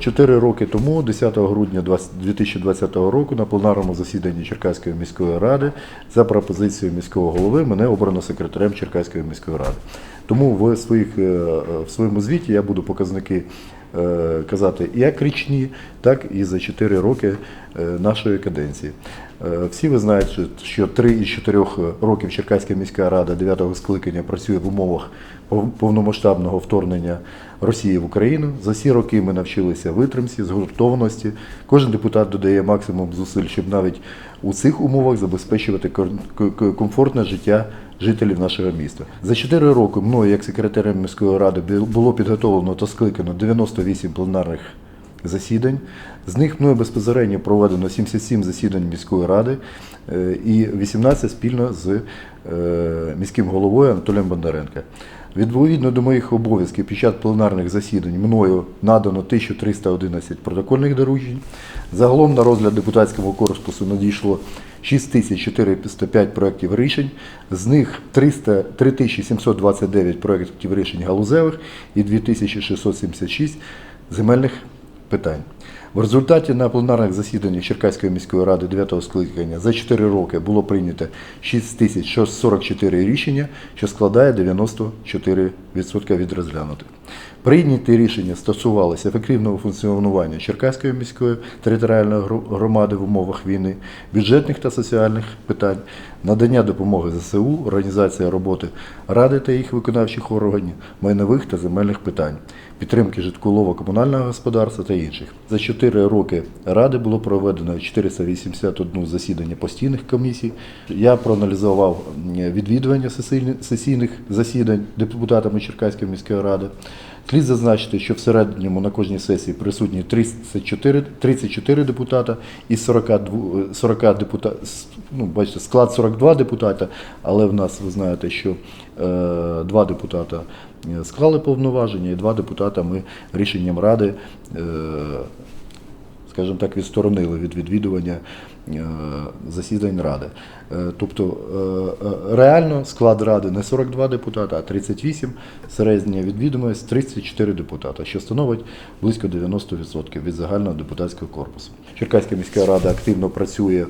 Чотири роки тому, 10 грудня 2020 року, на пленарному засіданні Черкаської міської ради за пропозицією міського голови мене обрано секретарем Черкаської міської ради. Тому в, своїх, е, в своєму звіті я буду показники е, казати як річні, так і за 4 роки е, нашої каденції. Е, Всі ви знаєте, що- 3 із 4 років Черкаська міська рада 9 скликання працює в умовах пов- повномасштабного вторгнення Росії в Україну. За всі роки ми навчилися витримці, згуртованості. Кожен депутат додає максимум зусиль, щоб навіть у цих умовах забезпечувати комфортне життя жителів нашого міста. За 4 роки мною, як секретарем міської ради, було підготовлено та скликано 98 пленарних засідань. З них мною безпосередньо проведено 77 засідань міської ради е, і 18 спільно з е, міським головою Анатолієм Бондаренко. Відповідно до моїх обов'язків під час пленарних засідань мною надано 1311 протокольних доручень. Загалом на розгляд депутатського корпусу надійшло 6405 проєктів рішень, з них 300, 3729 проєктів рішень галузевих і 2676 земельних питань. В результаті на пленарних засіданнях Черкаської міської ради 9 скликання за 4 роки було прийнято 6044 рішення, що складає 94% від розглянутих. Прийняті рішення стосувалися ефективного функціонування Черкаської міської територіальної громади в умовах війни, бюджетних та соціальних питань, надання допомоги ЗСУ, організація роботи ради та їх виконавчих органів, майнових та земельних питань, підтримки житлово-комунального господарства та інших. За 4 роки ради було проведено 481 засідання постійних комісій. Я проаналізував відвідування сесійних засідань депутатами Черкаської міської ради. Слід зазначити, що в середньому на кожній сесії присутні 34, 34 депутата і 42, 40 депутат, ну, бачите, склад 42 депутата, але в нас, ви знаєте, що е, два депутата е, склали повноваження і два депутата ми рішенням ради е, скажімо так, відсторонили від відвідування е, засідань Ради. Е, Тобто е, реально склад Ради не 42 депутата, а 38, середня відвідуваність 34 депутата, що становить близько 90% від загального депутатського корпусу. Черкаська міська рада активно працює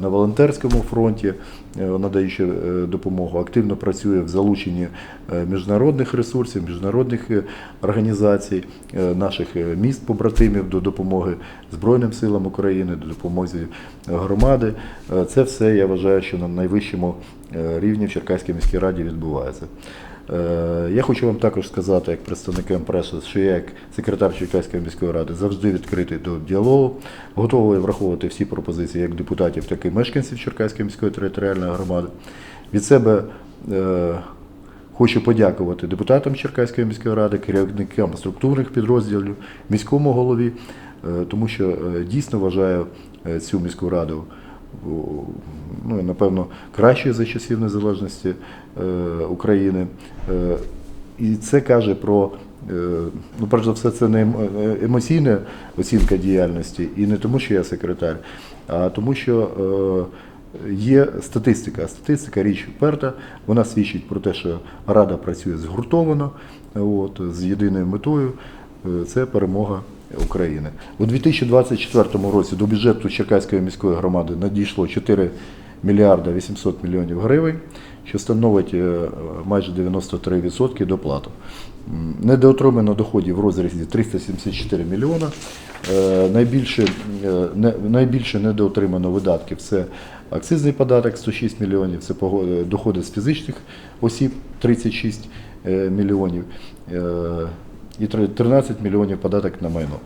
на волонтерському фронті, надаючи допомогу, активно працює в залученні міжнародних ресурсів, міжнародних організацій, наших е, міст побратимів до допомоги Збройним силам України, до допомоги громади. Е, Це все я вважаю, що на найвищому е, рівні в Черкаській міській раді відбувається. Е, Я хочу вам також сказати, як представникам преси, що я, як секретар Черкаської міської ради, завжди відкритий до діалогу, готовий враховувати всі пропозиції як депутатів, так і мешканців Черкаської міської територіальної громади. Від себе Хочу подякувати депутатам Черкаської міської ради, керівникам структурних підрозділів, міському голові, тому що е, дійсно вважаю е, цю міську раду ну, напевно кращою за часів незалежності е, України. Е, І це каже про, е, ну, перш за все, це не ем- е, емоційна оцінка діяльності, і не тому, що я секретар, а тому, що е, Є статистика. Статистика річ вперта, вона свідчить про те, що Рада працює згуртовано, от, з єдиною метою е, це перемога України. У 2024 році до бюджету Черкаської міської громади надійшло 4 мільярда 800 мільйонів гривень, що становить е, майже 93% доплату. Недоотримано доходів в розрізі 374 мільйона. Е, Найбільше, е, найбільше недоотримано видатків це акцизний податок 106 мільйонів, це доходи з фізичних осіб 36 е, мільйонів і 13 мільйонів податок на майно.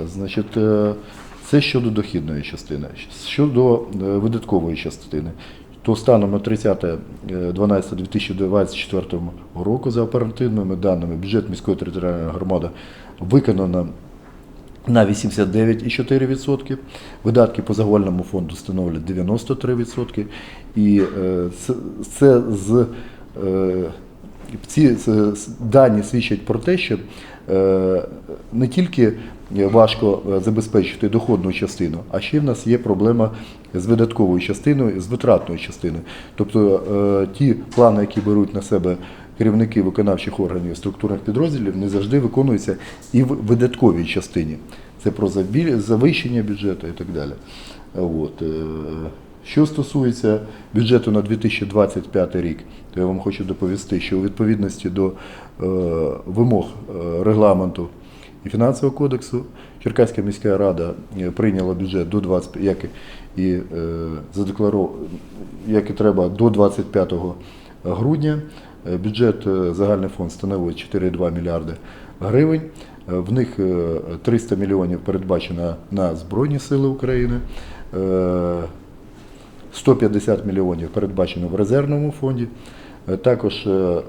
Е, Значить, е, це щодо дохідної частини. Щодо е, видаткової частини, то станом на 30.12.2024 року за оперативними даними бюджет міської територіальної громади виконано на 89,4%. Видатки по загальному фонду становлять 93%. І це, з ці дані свідчать про те, що е, не тільки важко е, забезпечити доходну частину, а ще в нас є проблема з видатковою частиною, з витратною частиною. Тобто е, ті плани, які беруть на себе керівники виконавчих органів структурних підрозділів не завжди виконуються і в видатковій частині. Це про завищення бюджету і так далі. От. Що стосується бюджету на 2025 рік, то я вам хочу доповісти, що у відповідності до е, вимог е, регламенту і фінансового кодексу Черкаська міська рада е, прийняла бюджет до 20, як і, задекларов, як і треба до 25 грудня. Бюджет загальний фонд становить 4,2 мільярди гривень. В них е, 300 мільйонів передбачено на Збройні Сили України. Е, 150 мільйонів передбачено в резервному фонді. Е, Також е, е,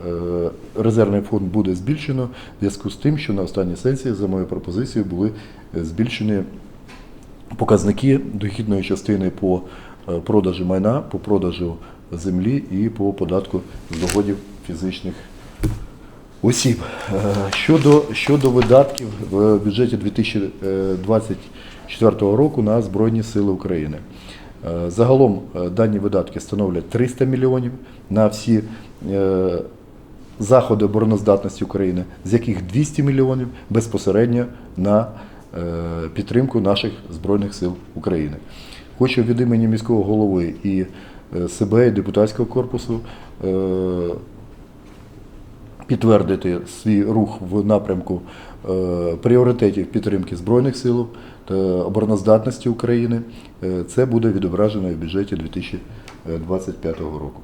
резервний фонд буде збільшено в зв'язку з тим, що на останній сесії, за моєю пропозицією, були збільшені показники дохідної частини по продажу майна, по продажу землі і по податку з доходів фізичних осіб. Щодо, щодо видатків в бюджеті 2024 року на Збройні Сили України. Е, Загалом е, дані видатки становлять 300 мільйонів на всі е, заходи обороноздатності України, з яких 200 мільйонів безпосередньо на підтримку наших Збройних сил України. Хочу від імені міського голови і себе, і депутатського корпусу підтвердити свій рух в напрямку е, пріоритетів підтримки Збройних сил та обороноздатності України. Е, Це буде відображено в бюджеті 2025 року.